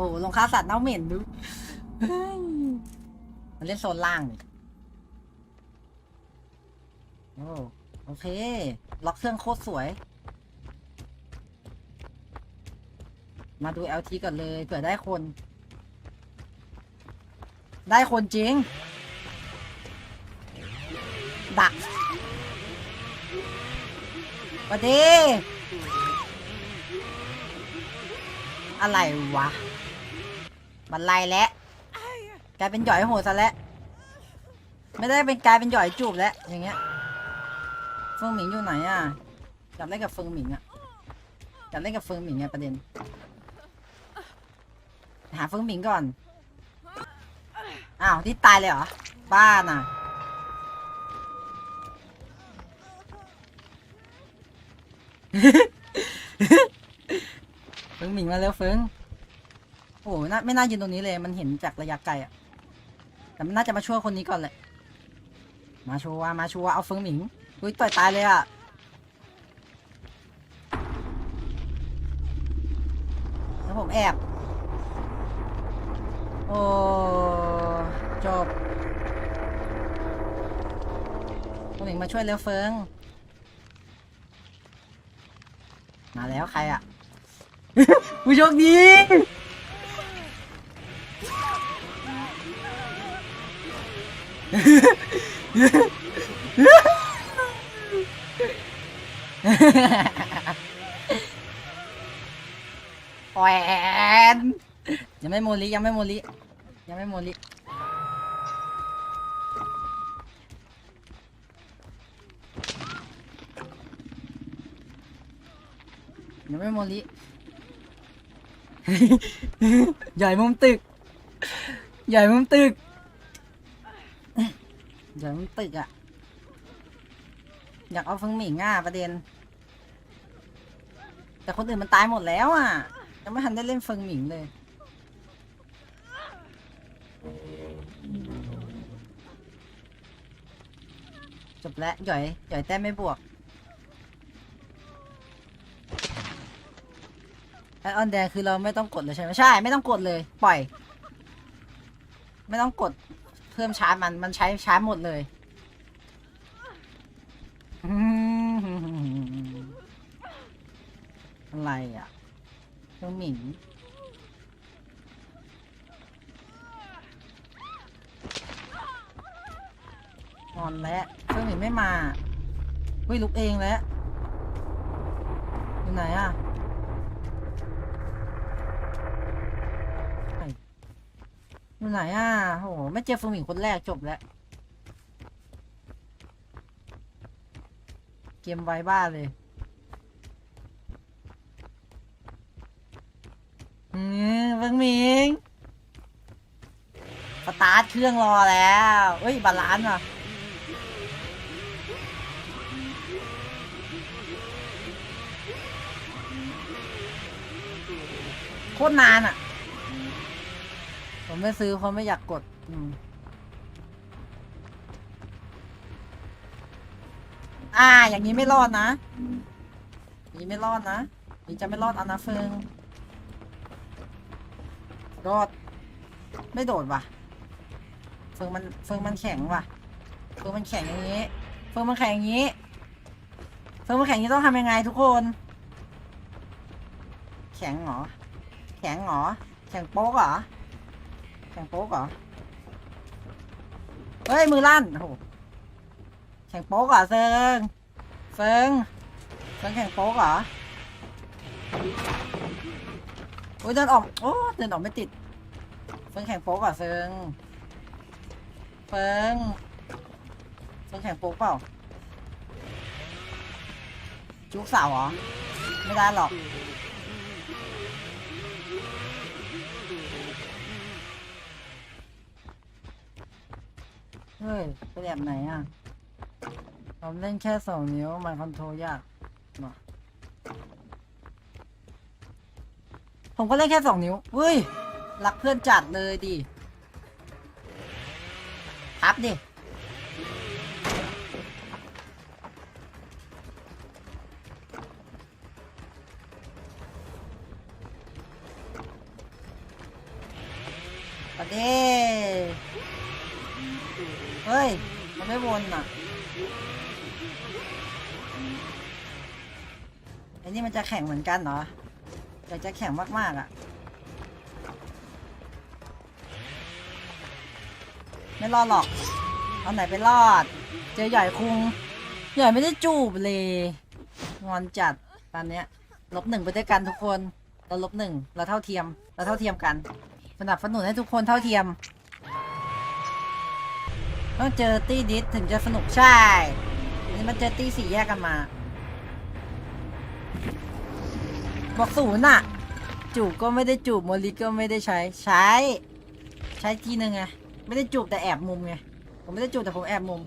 อ้ลงค่าสัตว์เน่าเหม็นดูมันเล่นโซนล่างนี่โอ้โอเค ล็อกเครื่องโคตรสวย มาดู LT ก่อนเลยเผื่อได้คน ได้คนจริง ดักวัสดี อะไรวะ บันไล่แล้วกลายเป็นหย่อยโหดซะแล้วไม่ได้เป็นกลายเป็นหย่อยจูบแล้วอย่างเงี้ยเฟิงหมิงอยู่ไหนอะอยากเล่นกับเฟิงหมิงอะอยากเล่นกับเฟิงหมิงไงประเด็น หาเฟิงหมิงก่อนอ้าวที่ตายเลยเหรอบ้าน่ะเฟิงหมิงมาเร็วเฟิง โอ้โหน่าไม่น่ายืนตรงนี้เลย มันเห็นจากระยะไกลอะแต่มันน่าจะมาช่วยคนนี้ก่อนแหละ มาชัวมาชัวเอาเฟิงหมิง อุ้ยต่อยตายเลยอะแล้วผมแอบ โอ้จบเฟิงหมิงมาช่วยเร็วเฟิง มาแล้วใครอะผู้โชคดี แหวนยังไม่โมลิยังไม่โมลิยังไม่โมลิยังไม่โมลิใหญ่มุมตึก ใหญ่มุมตึก ใหญ่มุมตึกอะอยากเอาเฟิงหมิงอะประเด็น แต่คนอื่นมันตายหมดแล้วอะ ยังไม่ทันได้เล่นเฟิงหมิงเลยจบแล้วหย่อยหย่อยแต้มไม่บวกไอออนแดงคือเราไม่ต้องกดเลยใช่ไหมใช่ ไม่ต้องกดเลย ปล่อย ไม่ต้องกด พิ่มชาร์จมันมันใช้ชาร์จหมดเลยอะไรอะเครื่องหมิงนอนแล้วเครื่องหมิงไม่มาเฮ้ยลุกเองแล้วอยู่ไหนอะไหน อยู่ไหนอะโหไม่เจอเฟิงหมิงคนแรกจบแล้ว เกมไวบ้าเลยอืมเฟิงหมิงสตาร์ทเครื่องรอแล้วเฮ้ย บาลานซ์ว่ะโคตรนานอะ ผมไม่ซื้อเพราะไม่อยากกด อืมอ่า อย่างนี้ไม่รอดนะอย่างนี้ไม่รอดนะนี้จะไม่รอดเอานะเฟิงรอด ไม่โดดว่ะ เฟิงมันเฟิงมันแข็งว่ะ เฟิงมันแข็งอย่างนี้ เฟิงมันแข็งอย่างนี้ เฟิงมันแข็งอย่างนี้ต้องทำยังไงทุกคน แข็งเหรอ แข็งเหรอ แข็งโป๊กเหรอ งโป๊กเหรอ เฮ้ย มือลั่น โอ้โหแข่งโป๊กเหรอเซิงเฟิงเฟิงแข่งโป๊กเหรอโอ้ยเดินออก โอ้เดินออกไม่ติดเฟิงแข่งโป๊กเหรอเฟิงเฟิงเฟิงแข่งโป๊กเปล่า จุกสาวเหรอ ไม่ได้หรอก เฮ้ยไปแบบไหนอะผมเล่นแค่สองนิ้วมันคอนโทรลยากมาผมก็เล่นแค่สองนิ้วเฮ้ยรักเพื่อนจัดเลยดิพับดิประเด้ เฮ้ย มันไม่วนอะไอ้นี่มันจะแข่งเหมือนกันเหรออยากจะแข่งมากๆอะ ไม่รอดหรอก เอาไหนไปรอด เจอใหญ่คุง ใหญ่ไม่ได้จูบเลย งอนจัดตอนเนี้ย ลบหนึ่งไปด้วยกันทุกคน เราลบหนึ่ง เราเท่าเทียม เราเท่าเทียมกัน สนับสนุนให้ทุกคนเท่าเทียม ต้องเจอตี้ดิสถึงจะสนุกใช่นนี่มันเจอตี้สี่แยกกันมาบอกศูนย์อะจูบก็ไม่ได้จูบโมลิก็ไม่ได้ใช้ใช้ ใช้ทีหนึ่งไงไม่ได้จูบแต่แอบมุมไงผมไม่ได้จูบแต่ผมแอบมุม